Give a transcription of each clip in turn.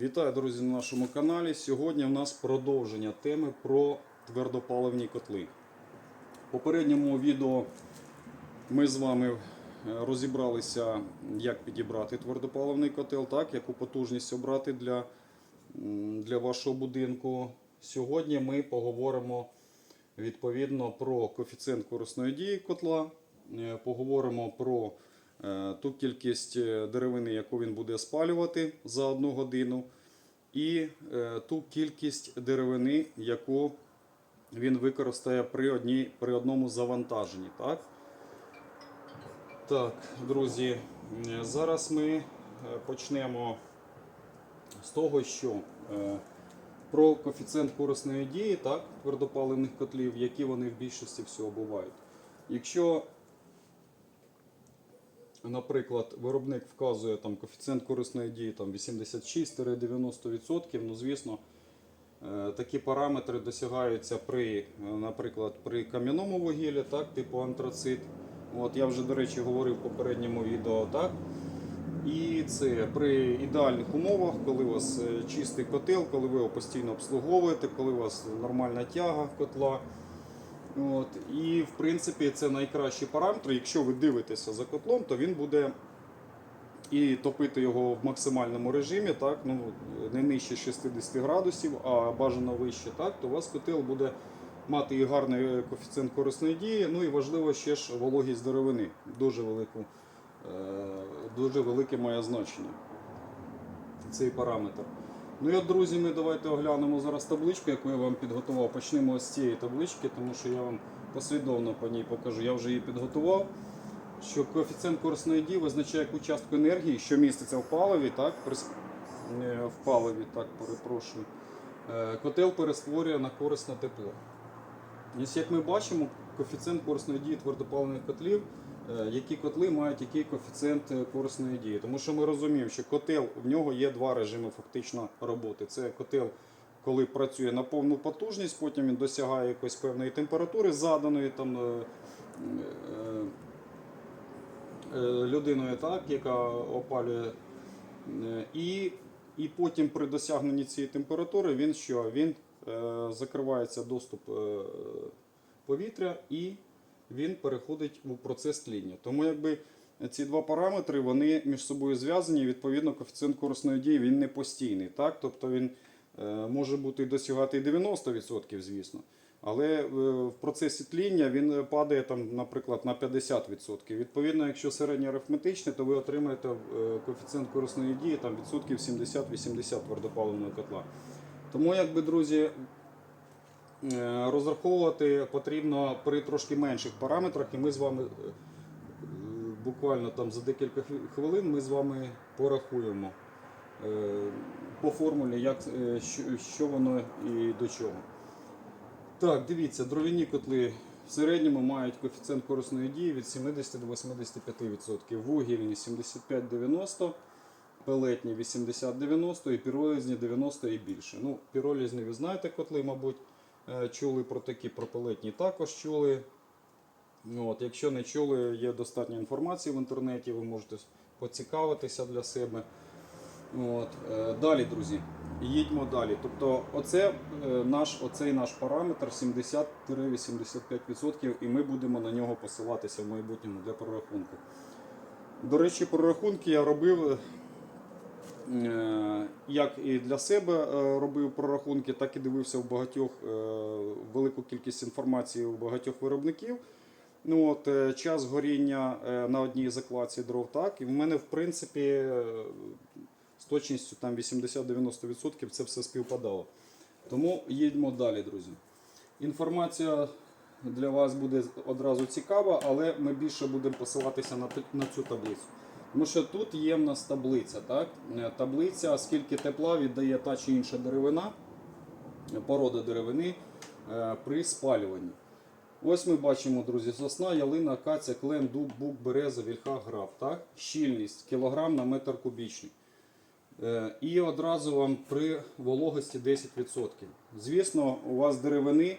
Вітаю, друзі, на нашому каналі. Сьогодні в нас продовження теми про твердопаливні котли. В попередньому відео ми з вами е, розібралися, як підібрати твердопаливний котел, так, яку потужність обрати для, для вашого будинку. Сьогодні ми поговоримо відповідно про коефіцієнт корисної дії котла, е, поговоримо про ту кількість е, деревини, яку він буде спалювати за одну годину, і е, ту кількість деревини, яку він використає при, одній, при одному завантаженні. Так? Так, друзі, е, зараз ми е, почнемо з того, що е, про коефіцієнт корисної дії так, твердопаливних котлів, які вони в більшості всього бувають. Якщо, наприклад, виробник вказує там, коефіцієнт корисної дії там, 86-90%, ну звісно, е, такі параметри досягаються при, е, наприклад, при кам'яному вугіллі, так, типу антрацит. От, я вже, до речі, говорив в попередньому відео. так. І це при ідеальних умовах, коли у вас е, чистий котел, коли ви його постійно обслуговуєте, коли у вас нормальна тяга котла. От, і в принципі це найкращі параметри. Якщо ви дивитеся за котлом, то він буде і топити його в максимальному режимі, так, ну, не нижче 60 градусів, а бажано вище, так, то у вас котел буде мати і гарний коефіцієнт корисної дії. Ну і важливо ще ж вологість деревини. Дуже велику. Е, дуже велике має значення цей параметр. Ну і от, друзі, ми давайте оглянемо зараз табличку, яку я вам підготував. Почнемо з цієї таблички, тому що я вам послідовно по ній покажу. Я вже її підготував. Що коефіцієнт корисної дії визначає яку частку енергії, що міститься в паливі, так, е, в паливі, так, перепрошую. Е, Котел перестворює на корисне тепло. Як ми бачимо, коефіцієнт корисної дії твердопаливних котлів, які котли мають який коефіцієнт е, корисної дії. Тому що ми розуміємо, що котел в нього є два режими фактично роботи. Це котел, коли працює на повну потужність, потім він досягає якоїсь певної температури, заданої там. е, е, е, людиною, так, яка опалює. Е, І, і потім при досягненні цієї температури він що? Він е, закривається доступ е, повітря і він переходить у процес тління. Тому якби ці два параметри вони між собою зв'язані, відповідно, коефіцієнт корисної дії він не постійний. Так? Тобто він е, може бути досягати і 90%, звісно. Але е, в процесі тління він падає, там, наприклад, на 50%. Відповідно, якщо середнє арифметичне, то ви отримаєте е, коефіцієнт корисної дії там, відсотків 70-80 твердопаливного котла. Тому, якби, друзі, розраховувати потрібно при трошки менших параметрах, і ми з вами е, буквально там за декілька хвилин ми з вами порахуємо е, по формулі, як, е, що, воно і до чого. Так, дивіться, дров'яні котли в середньому мають коефіцієнт корисної дії від 70 до 85%. Вугільні 75-90, пелетні 80-90 і піролізні 90 і більше. Ну, піролізні ви знаєте котли, мабуть, е, чули про такі, про пелетні також чули. От, якщо не чули, є достатньо інформації в інтернеті, ви можете поцікавитися для себе. От. е, Далі, друзі, їдьмо далі. Тобто, оце е, наш, оцей наш параметр 70-85%, і ми будемо на нього посилатися в майбутньому для прорахунку. До речі, прорахунки я робив е, як і для себе е, робив прорахунки, так і дивився в багатьох е, велику кількість інформації у багатьох виробників. Ну от е, час горіння е, на одній закладці дров, так, і в мене в принципі е, з точністю там 80-90% це все співпадало. Тому їдьмо далі, друзі. Інформація для вас буде одразу цікава, але ми більше будемо посилатися на цю таблицю. Тому що тут є в нас таблиця. Так? Е, Таблиця, скільки тепла віддає та чи інша деревина, порода деревини е, при спалюванні. Ось ми бачимо, друзі, сосна, ялина, акація, клен, дуб, бук, береза, вільха, граф. Так? Щільність кілограм на метр кубічний. Е, І одразу вам при вологості 10%. Звісно, у вас деревини,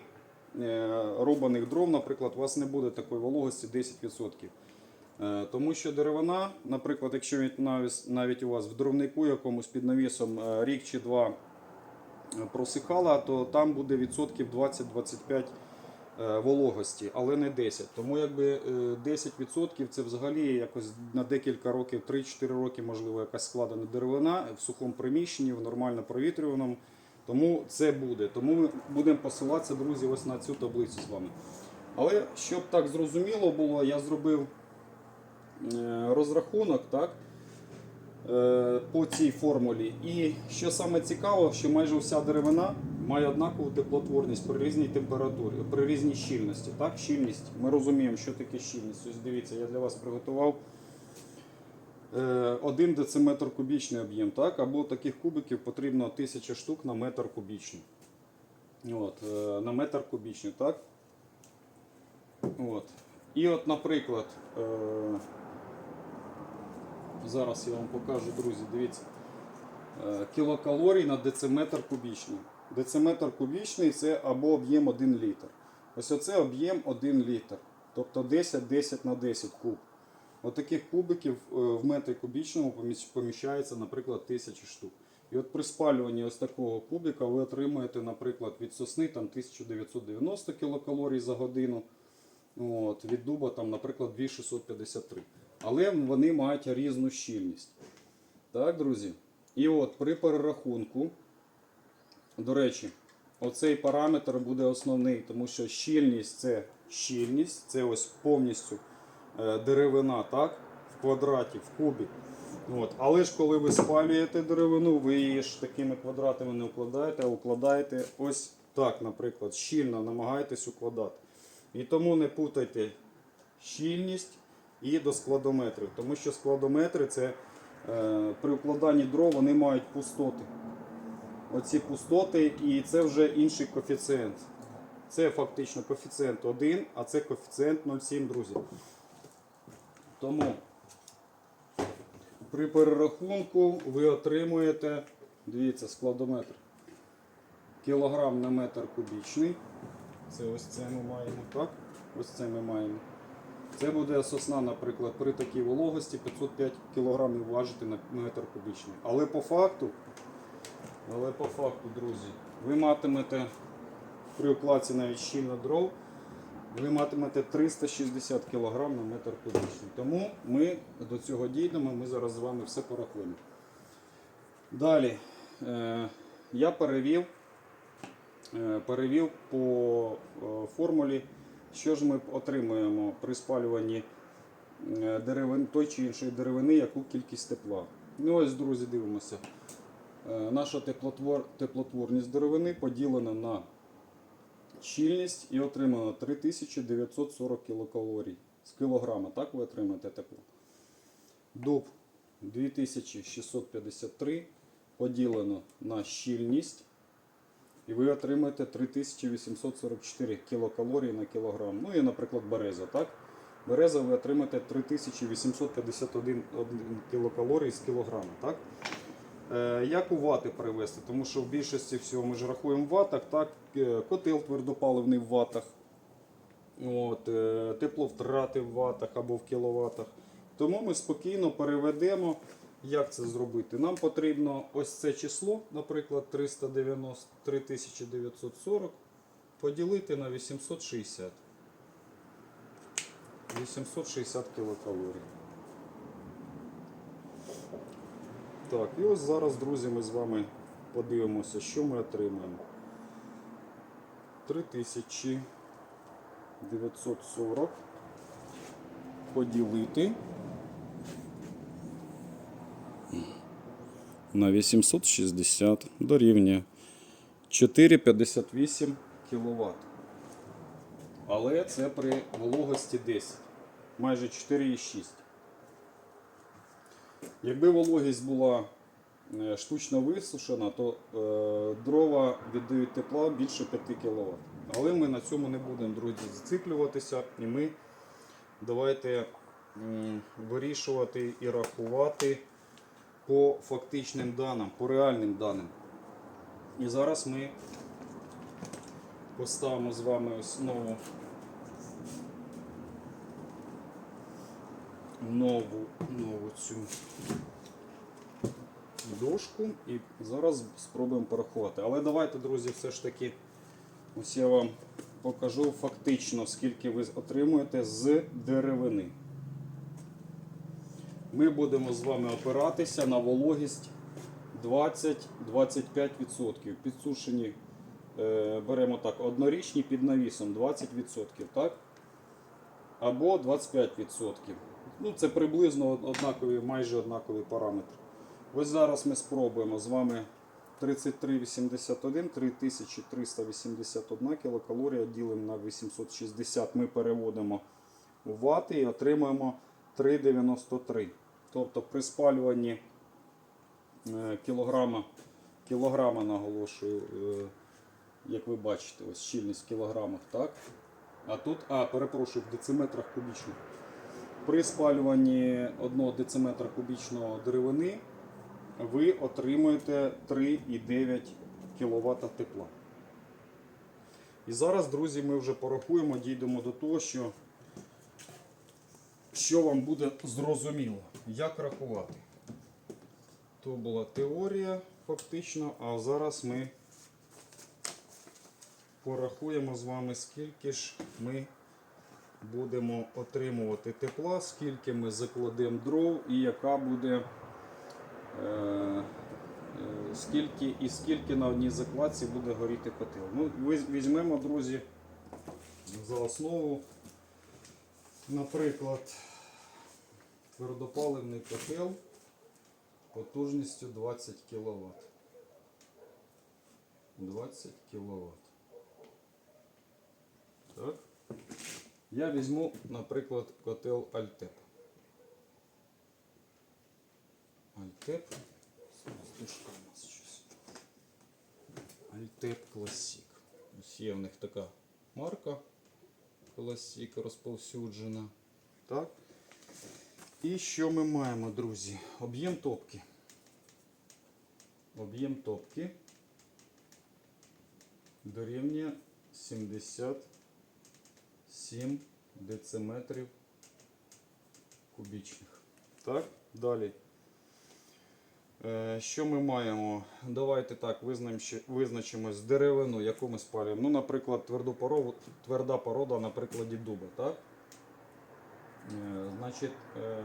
рубаних дров, наприклад, у вас не буде такої вологості 10%. Е, Тому що деревина, наприклад, якщо навіть у вас в дровнику якомусь під навісом е, рік чи два е, просихала, то там буде відсотків 20-25 е, вологості, але не 10. Тому якби е, 10% це взагалі якось на декілька років, 3-4 роки, можливо, якась складена деревина в сухому приміщенні, в нормально провітрюваному. Тому це буде. Тому ми будемо посилатися, друзі, ось на цю таблицю з вами. Але щоб так зрозуміло було, я зробив розрахунок, так? е, по цій формулі. І що саме цікаво, що майже вся деревина має однакову теплотворність при різній температурі, при різній щільності. Так? Щільність. Ми розуміємо, що таке щільність. Ось дивіться, я для вас приготував. 1 дециметр кубічний об'єм, так? або таких кубиків потрібно 1000 штук на метр кубічний. От, е, на метр кубічний, так? От. І от, наприклад, е, зараз я вам покажу, друзі, дивіться. Е, Кілокалорій на дециметр кубічний. Дециметр кубічний це або об'єм 1 літр. Ось оце об'єм 1 літр. Тобто 10, 10 на 10 куб. Отаких кубиків е, в метрі кубічному поміщається, наприклад, 1000 штук. І от при спалюванні ось такого кубика ви отримаєте, наприклад, від сосни там 1990 кілокалорій за годину. От, від дуба, там, наприклад, 2653. Але вони мають різну щільність. Так, друзі? І от при перерахунку, до речі, оцей параметр буде основний, тому що щільність це щільність, це ось повністю е, деревина, так? В квадраті, в кубі. От. Але ж коли ви спалюєте деревину, ви її ж такими квадратами не укладаєте, а укладаєте ось так, наприклад, щільно намагаєтесь укладати. І тому не путайте щільність і до складометрів, тому що складометри це е, при укладанні дров вони мають пустоти. Оці пустоти, і це вже інший коефіцієнт. Це фактично коефіцієнт 1, а це коефіцієнт 0,7, друзі. Тому при перерахунку ви отримуєте, дивіться, складометр. Кілограм на метр кубічний. Це ось це ми маємо, так? Ось це ми маємо. Це буде сосна, наприклад, при такій вологості 505 кг важити на метр кубічний. Але по факту, але по факту, друзі, ви матимете при укладці навіть щільно дров, ви матимете 360 кг на метр кубічний. Тому ми до цього дійдемо, ми зараз з вами все порахуємо. Далі е, я перевів е, перевів по е, формулі, що ж ми отримуємо при спалюванні е, деревин, той чи іншої деревини, яку кількість тепла. Ну ось, друзі, дивимося. Е, Наша теплотвор, теплотворність деревини поділена на щільність і отримано 3940 кілокалорій з кілограма. Так ви отримаєте тепло. Дуб 2653 поділено на щільність. І ви отримаєте 3844 кілокалорії на кілограм. Ну і, наприклад, береза, так? Береза ви отримаєте 3851 один кілокалорій з кілограма, так? Е, як у вати перевести? Тому що в більшості всього ми ж рахуємо в ватах, так? Е, Котел твердопаливний в ватах, от, е, тепловтрати в ватах або в кіловатах. Тому ми спокійно переведемо. Як це зробити? Нам потрібно ось це число, наприклад, 390 3940, поділити на 860. 860 кілокалорій. Так, і ось зараз, друзі, ми з вами подивимося, що ми отримаємо. 3940 поділити на 860 дорівнює 4,58 кВт. Але це при вологості 10, майже 4,6. Якби вологість була е, штучно висушена, то е, дрова віддають тепла більше 5 кВт. Але ми на цьому не будемо, друзі, зациклюватися. І ми давайте м, вирішувати і рахувати по фактичним даним, по реальним даним. І зараз ми поставимо з вами основу нову, нову цю дошку і зараз спробуємо порахувати. Але давайте, друзі, все ж таки, ось я вам покажу фактично, скільки ви отримуєте з деревини. Ми будемо з вами опиратися на вологість 20-25%. Підсушені е, беремо так, однорічні під навісом 20%, так? Або 25%. Ну, це приблизно однакові, майже однакові параметри. Ось зараз ми спробуємо з вами 3381, 3381 кілокалорія ділимо на 860. Ми переводимо у вати і отримуємо 3,93. Тобто при спалюванні е, кілограма, кілограма наголошую, е, як ви бачите, ось щільність в кілограмах, так? А тут, а, перепрошую, в дециметрах кубічних. При спалюванні 1 дециметра кубічного деревини ви отримуєте 3,9 кВт тепла. І зараз, друзі, ми вже порахуємо, дійдемо до того, що, що вам буде зрозуміло, як рахувати. То була теорія фактично, а зараз ми порахуємо з вами, скільки ж ми будемо отримувати тепла, скільки ми закладемо дров і яка буде е, е, скільки і скільки на одній закладці буде горіти котел. Ну, візьмемо, друзі, за основу, наприклад, твердопаливний котел потужністю 20 кВт. 20 кВт. Так. Я візьму, наприклад, котел Альтеп. Альтеп. Слушай, у нас щось. Альтеп Класік. Ось є в них така марка Класік розповсюджена. Так. І що ми маємо, друзі? Об'єм топки. Об'єм топки дорівнює 77 дециметрів кубічних. Так, далі. Е, Що ми маємо? Давайте так визначимо, визначимось деревину, яку ми спалюємо. Ну, наприклад, тверду породу, тверда порода на прикладі дуба. Так? Е, Значить, е,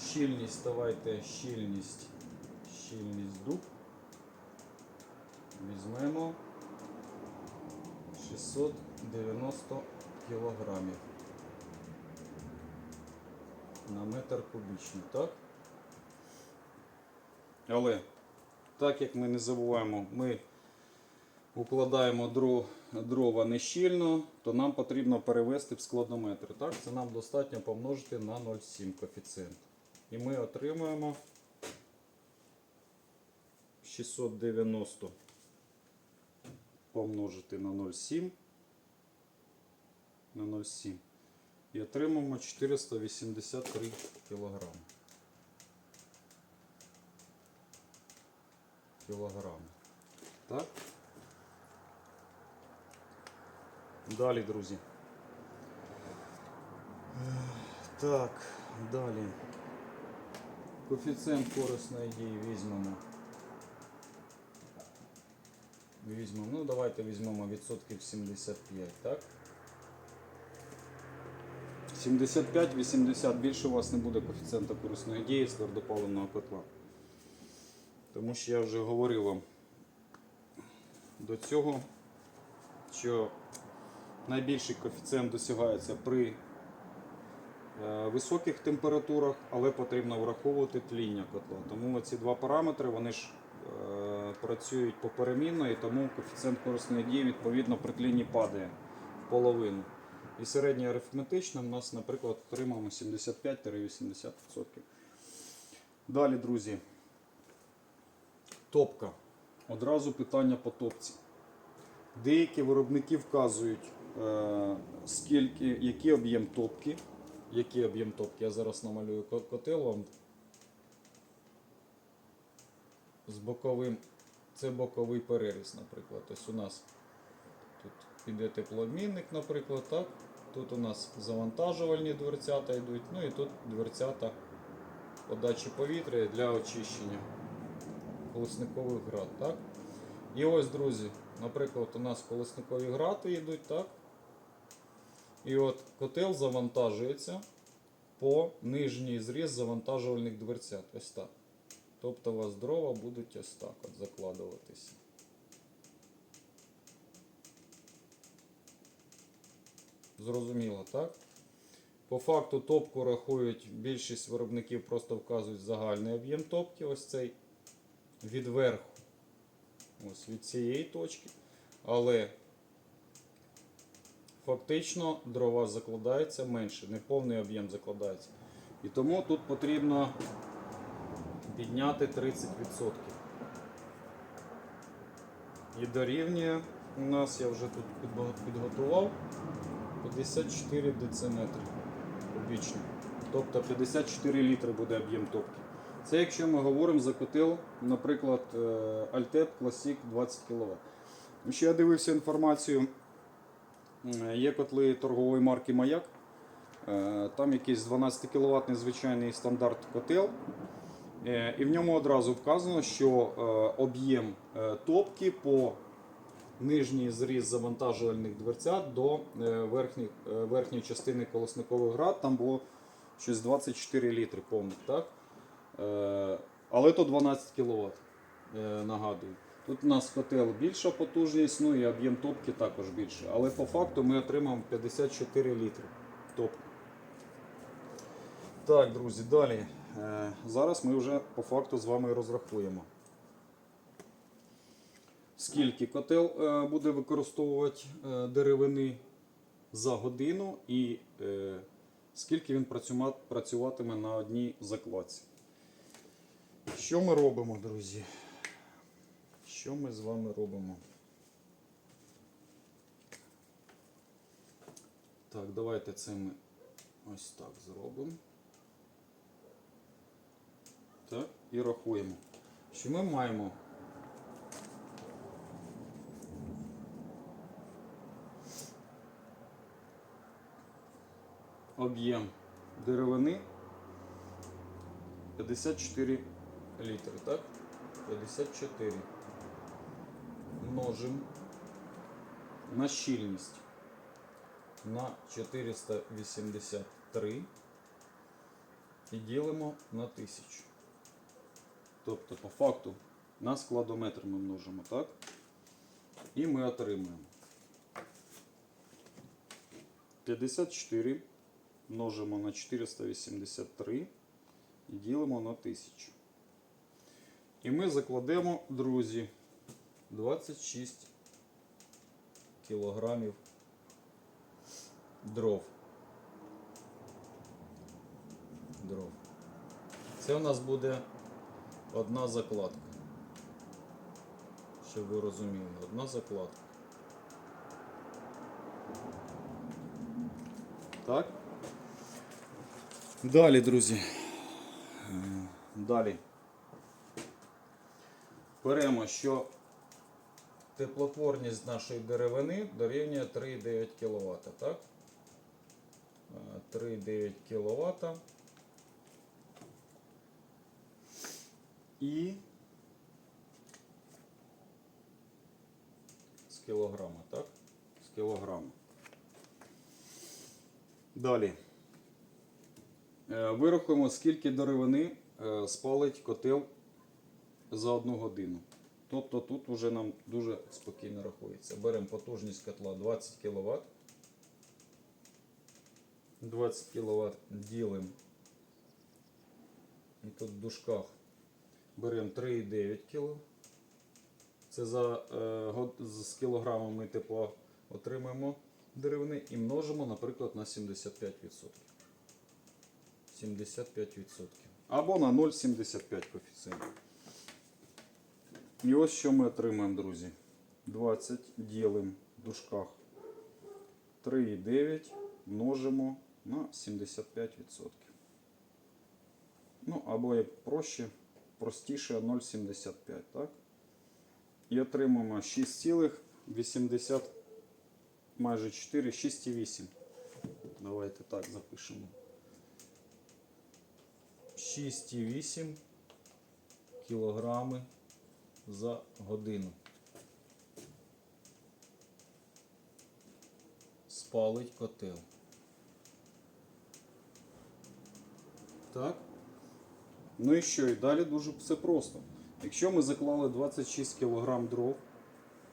щільність, давайте щільність, щільність дуб. Візьмемо 690 кілограмів на метр кубічний, так? Але так як ми не забуваємо, ми укладаємо дро- дрова нещільно, то нам потрібно перевести в складнометри. Так? Це нам достатньо помножити на 0,7 коефіцієнт. І ми отримуємо 690 помножити на 0,7 на 0,7 і отримаємо 483 кілограми. Кілограми. Так? Далі, друзі. Так, далі. Коефіцієнт корисної дії візьмемо. Візьмемо, ну давайте візьмемо відсотків 75, так? 75-80 більше у вас не буде коефіцієнта корисної дії з твердопаливного котла. Тому що я вже говорив вам до цього, що найбільший коефіцієнт досягається при е, високих температурах, але потрібно враховувати тління котла. Тому ці два параметри вони ж е, працюють поперемінно і тому коефіцієнт корисної дії відповідно при тлінні падає в половину. І середньо арифметично у нас, наприклад, отримаємо 75-80%. Далі, друзі, топка. Одразу питання по топці. Деякі виробники вказують, е, скільки, який об'єм топки. Який об'єм топки? Я зараз намалюю котел вам з боковим. Це боковий переріз, наприклад. Ось у нас тут піде теплообмінник, наприклад, так. Тут у нас завантажувальні дверцята йдуть, ну і тут дверцята подачі повітря для очищення колесникових град. Так? І ось, друзі, наприклад, у нас колесникові грати йдуть, так? І от котел завантажується по нижній зріз завантажувальних дверцят. Ось так. Тобто у вас дрова будуть ось так от закладуватися. Зрозуміло, так? По факту топку рахують, більшість виробників просто вказують загальний об'єм топки, ось цей від верху. Ось від цієї точки. Але фактично дрова закладається менше, не повний об'єм закладається. І тому тут потрібно підняти 30%. І дорівнює у нас, я вже тут підготував 54 дециметри кубічні. Тобто 54 літри буде об'єм топки. Це якщо ми говоримо за котел, наприклад, Altep Classic 20 кВт. Ще я дивився інформацію. Е, Є котли торгової марки Маяк. Е, Там якийсь 12 кВт звичайний стандарт котел. Е, І в ньому одразу вказано, що об'єм топки по нижній зріз завантажувальних дверцят до е, верхньої частини колосникових град. Там було щось 24 літри повних. Е, Але то 12 кВт, нагадую. Тут у нас котел більша потужність, ну і об'єм топки також більше. Але по факту ми отримаємо 54 літри топки. Так, друзі, далі. Е, Зараз ми вже по факту з вами розрахуємо. Скільки котел е, буде використовувати е, деревини за годину і е, скільки він працюватиме на одній закладці. Що ми робимо, друзі? Що ми з вами робимо? Так, давайте це ми ось так зробимо. Так, і рахуємо. Що ми маємо об'єм деревини 54 літри, так? 54 множимо на щільність на 483 і ділимо на 1000. Тобто, по факту, на складометр ми множимо, так? І ми отримуємо 54 множимо на 483 і ділимо на 1000. І ми закладемо, друзі, 26 кілограмів дров. Дров. Це у нас буде одна закладка. Щоб ви розуміли, одна закладка. Так. Далі, друзі. Е, Далі. Беремо, що теплотворність нашої деревини дорівнює 3,9 кВт, так? Е, 3,9 кВт. І з кілограма, так? З кілограма. Далі. Е, Вирахуємо, скільки деревини е, спалить котел за одну годину. Тобто тут вже нам дуже спокійно рахується. Беремо потужність котла 20 кВт. 20 кВт ділимо. І тут в дужках беремо 3,9 кг. Це за е, з кілограмами тепла отримаємо деревини і множимо, наприклад, на 75%. 75%. Або на 0,75 коефіцієнт. І ось що ми отримаємо, друзі. 20 ділимо в дужках 3,9 множимо на 75%. Ну, або як проще, простіше 0,75, так? І отримаємо 6,80 майже 4, 6,8 Давайте так запишемо. 6,8 кілограми за годину. Спалить котел. Так. Ну і що? І далі дуже все просто. Якщо ми заклали 26 кг дров,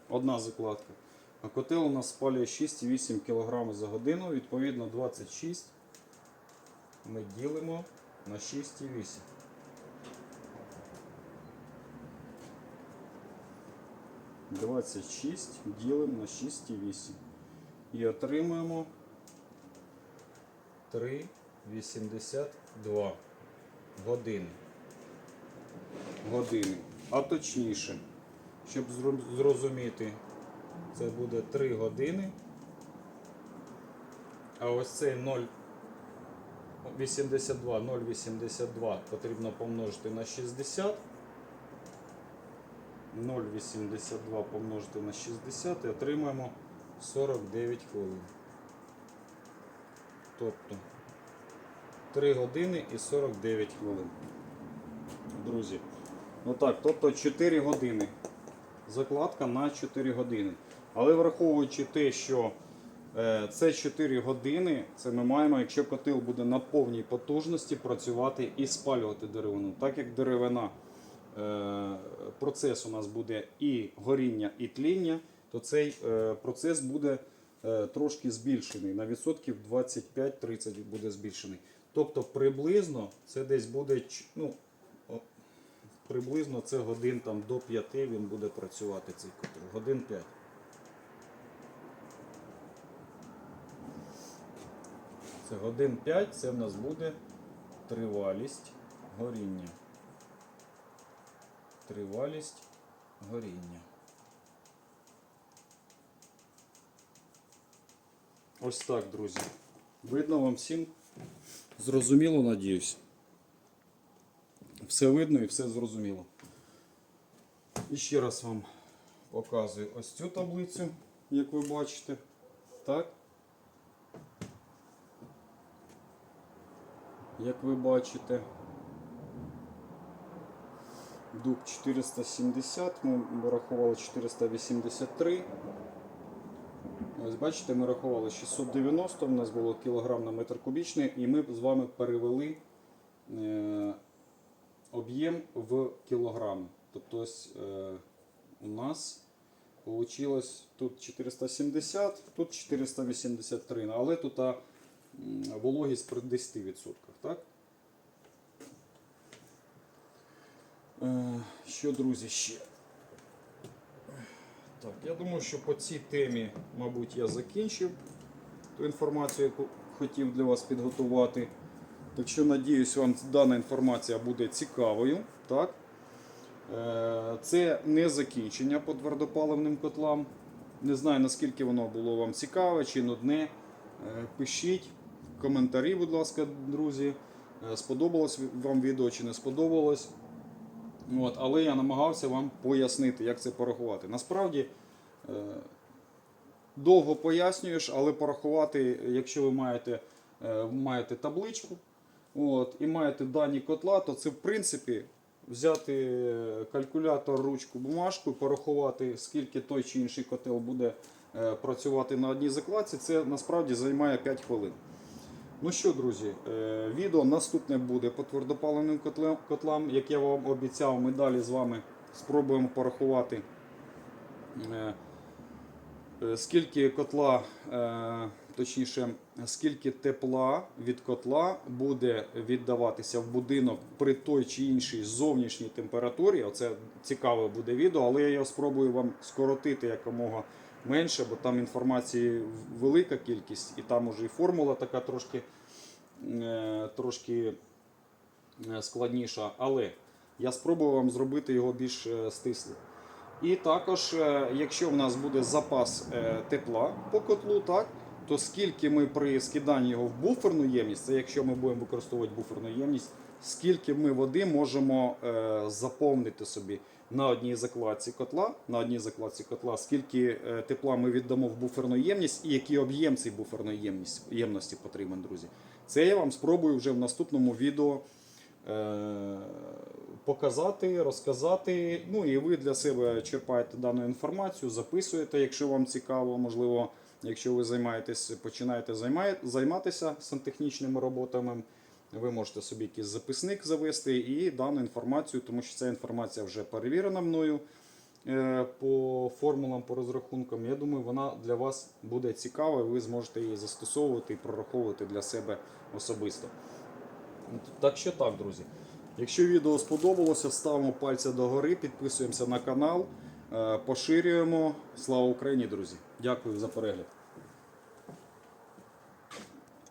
одна закладка, а котел у нас спалює 6,8 кг за годину, відповідно 26 ми ділимо на 6,8. Двадцять шість ділимо на 6,8 і отримуємо 3,82 години. Години. А точніше, щоб зрозуміти, це буде 3 години. А ось цей 0,82, 0,82 потрібно помножити на 60. 0,82 помножити на 60 і отримаємо 49 хвилин. Тобто 3 години і 49 хвилин. Друзі. Ну так, тобто 4 години. Закладка на 4 години. Але враховуючи те, що е, це 4 години, це ми маємо, якщо котел буде на повній потужності, працювати і спалювати деревину. Так як деревина, процес у нас буде і горіння, і тління, то цей е, процес буде е, трошки збільшений. На відсотків 25-30 буде збільшений. Тобто приблизно це десь буде ну, приблизно це годин там, до 5 він буде працювати цей котел. Годин 5. Це годин 5, це в нас буде тривалість горіння. Тривалість горіння. Ось так, друзі. Видно вам всім? Зрозуміло, надіюсь. Все видно і все зрозуміло. І ще раз вам показую ось цю таблицю, як ви бачите. Так. Як ви бачите, дуб 470, ми врахували 483. Ось бачите, ми рахували 690, у нас було кілограм на метр кубічний, і ми з вами перевели е, об'єм в кілограми. Тобто ось е, у нас вийшло тут 470, тут 483, але тут вологість при 10%. Так? Що, друзі, ще? Так, я думаю, що по цій темі, мабуть, я закінчив ту інформацію, яку хотів для вас підготувати. Так що, надіюсь, вам дана інформація буде цікавою. Так? Е, Це не закінчення по твердопаливним котлам. Не знаю, наскільки воно було вам цікаве чи нудне. Е, Пишіть коментарі, будь ласка, друзі. Е, Сподобалось вам відео чи не сподобалось. От, але я намагався вам пояснити, як це порахувати. Насправді е, довго пояснюєш, але порахувати, якщо ви маєте, е, маєте табличку от, і маєте дані котла, то це в принципі взяти калькулятор, ручку, бумажку, порахувати, скільки той чи інший котел буде е, працювати на одній закладці, це насправді займає 5 хвилин. Ну що, друзі, е, відео наступне буде по твердопаливним котлам-. Як я вам обіцяв, ми далі з вами спробуємо порахувати, е, е, скільки котла, точніше, скільки тепла від котла буде віддаватися в будинок при той чи іншій зовнішній температурі. Оце цікаве буде відео, але я його спробую вам скоротити якомога менше, бо там інформації велика кількість, і там уже і формула така трошки, е, трошки е, складніша. Але я спробую вам зробити його більш е, стислим. І також, якщо в нас буде запас тепла по котлу, так, то скільки ми при скиданні його в буферну ємність, це якщо ми будемо використовувати буферну ємність, скільки ми води можемо е, заповнити собі на одній закладці котла, на одній закладці котла, скільки е, тепла ми віддамо в буферну ємність і який об'єм цієї буферної ємності потрібен, друзі. Це я вам спробую вже в наступному відео е, показати, розказати. Ну і ви для себе черпаєте дану інформацію, записуєте, якщо вам цікаво, можливо, якщо ви займаєтесь, починаєте займатися сантехнічними роботами. Ви можете собі якийсь записник завести і дану інформацію, тому що ця інформація вже перевірена мною е, по формулам, по розрахункам. Я думаю, вона для вас буде цікава, і ви зможете її застосовувати і прораховувати для себе особисто. Так що так, друзі. Якщо відео сподобалося, ставимо пальця догори, підписуємося на канал, е, поширюємо. Слава Україні, друзі! Дякую за перегляд.